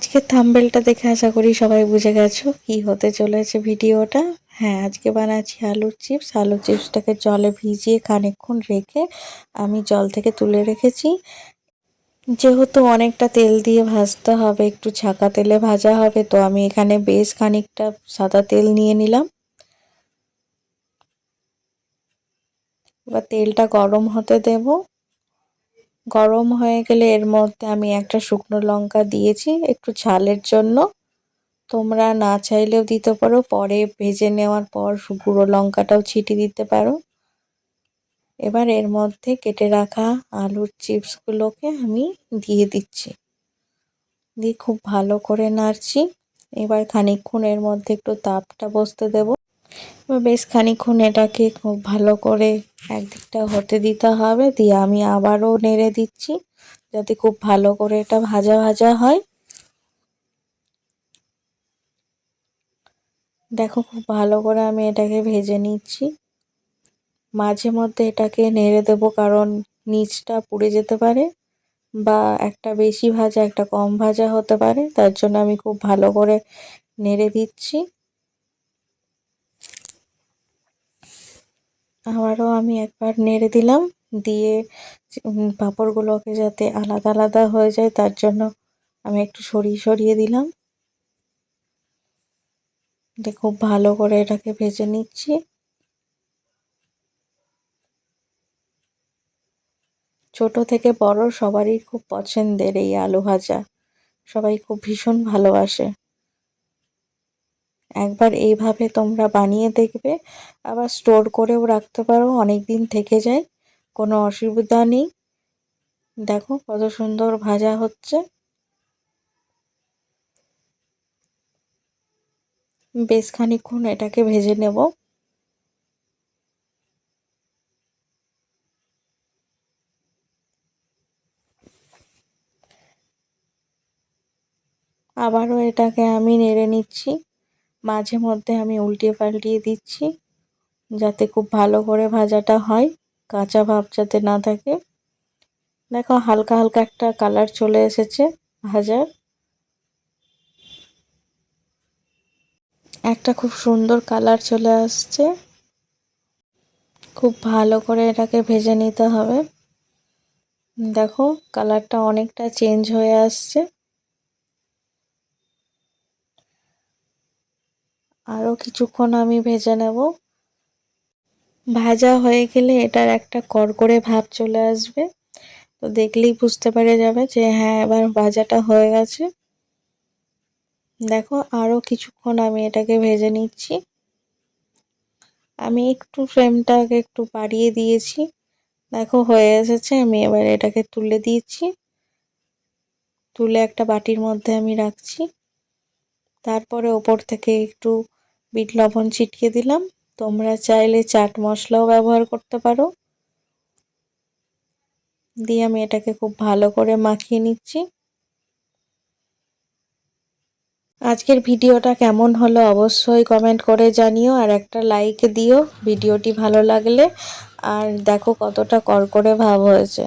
আজকে থাম্বেলটা দেখে আশা করি সবাই বুঝে গেছো কি হতে চলেছে ভিডিওটা। হ্যাঁ আজকে বানাচ্ছি আলুর চিপস। আলুর চিপসটাকে জলে ভিজিয়ে খানিকক্ষণ রেখে আমি জল থেকে তুলে রেখেছি। যেহেতু অনেকটা তেল দিয়ে ভাজতে হবে, একটু ছাকা তেলে ভাজা হবে, তো আমি এখানে বেশ খানিকটা সাদা তেল নিয়ে নিলাম। এবার তেলটা গরম হতে দেব। গরম হয়ে গেলে এর মধ্যে আমি একটা শুকনো লঙ্কা দিয়েছি একটু ঝালের জন্য। তোমরা না চাইলেও দিতে পারো, পরে ভেজে নেওয়ার পর গুঁড়ো লঙ্কাটাও ছিটি দিতে পারো। এবার এর মধ্যে কেটে রাখা আলুর চিপসগুলোকে আমি দিয়ে দিচ্ছি। দিয়ে খুব ভালো করে নাড়ছি। এবার খানিকক্ষণ এর মধ্যে একটু তাপটা বসতে দেব। বেশ খানিক্ষণ এটাকে খুব ভালো করে একদিকটা হতে দিতে হবে। দিয়ে আমি আবারও নেড়ে দিচ্ছি যাতে খুব ভালো করে এটা ভাজা ভাজা হয়। দেখো খুব ভালো করে আমি এটাকে ভেজে নিচ্ছি। মাঝে মধ্যে এটাকে নেড়ে দেবো কারণ নিচটা পুড়ে যেতে পারে বা একটা বেশি ভাজা, একটা কম ভাজা হতে পারে। তার জন্য আমি খুব ভালো করে নেড়ে দিচ্ছি। আবারও আমি একবার নেড়ে দিলাম, দিয়ে পাঁপড়গুলোকে যাতে আলাদা আলাদা হয়ে যায়, তার জন্য আমি একটু সরিয়ে সরিয়ে দিলাম। খুব ভালো করে এটাকে ভেজে নিচ্ছি। ছোট থেকে বড় সবারই খুব পছন্দের এই আলু ভাজা। সবাই খুব ভীষণ ভালোবাসে। একবার এইভাবে তোমরা বানিয়ে দেখবে। আবার স্টোর করেও রাখতে পারো অনেক দিন থেকে যায়, কোনো অসুবিধা নেই। দেখো কত সুন্দর ভাজা হচ্ছে। বেশ খানিক্ষণ এটাকে ভেজে নেব। আবারও এটাকে আমি নেড়ে নিচ্ছি। মাঝে মধ্যে আমি উল্টিয়ে পাল্টিয়ে দিচ্ছি যাতে খুব ভালো করে ভাজাটা হয়, কাঁচা ভাব যাতে না থাকে। দেখো হালকা হালকা একটা কালার চলে এসেছে ভাজার একটা খুব সুন্দর কালার চলে আসছে। খুব ভালো করে এটাকে ভেজে নিতে হবে। দেখো কালারটা অনেকটা চেঞ্জ হয়ে আসছে। আরও কিছুক্ষণ আমি ভেজে নেব। ভাজা হয়ে গেলে এটার একটা কড়কড়ে ভাব চলে আসবে। তো দেখলেই বুঝতে পেরে যাবে যে হ্যাঁ এবার ভাজাটা হয়ে গেছে। দেখো আরও কিছুক্ষণ আমি এটাকে ভেজে নিচ্ছি। আমি একটু ফ্রেমটাকে একটু বাড়িয়ে দিয়েছি। দেখো, হয়ে এসেছে, আমি এবার এটাকে তুলে দিয়েছি তুলে একটা বাটির মধ্যে আমি রাখছি। তারপরে ওপর থেকে একটু বিট লবণ ছিটিয়ে দিলাম। তোমরা চাইলে চাট মশলাও ব্যবহার করতে পারো। দিয়ে আমি এটাকে খুব ভালো করে মাখিয়ে নিচ্ছি। আজকের ভিডিওটা কেমন হলো অবশ্যই কমেন্ট করে জানিও আর একটা লাইক দিও। ভিডিওটি ভালো লাগলে আর দেখো কতটা করকরে ভাব হয়েছে।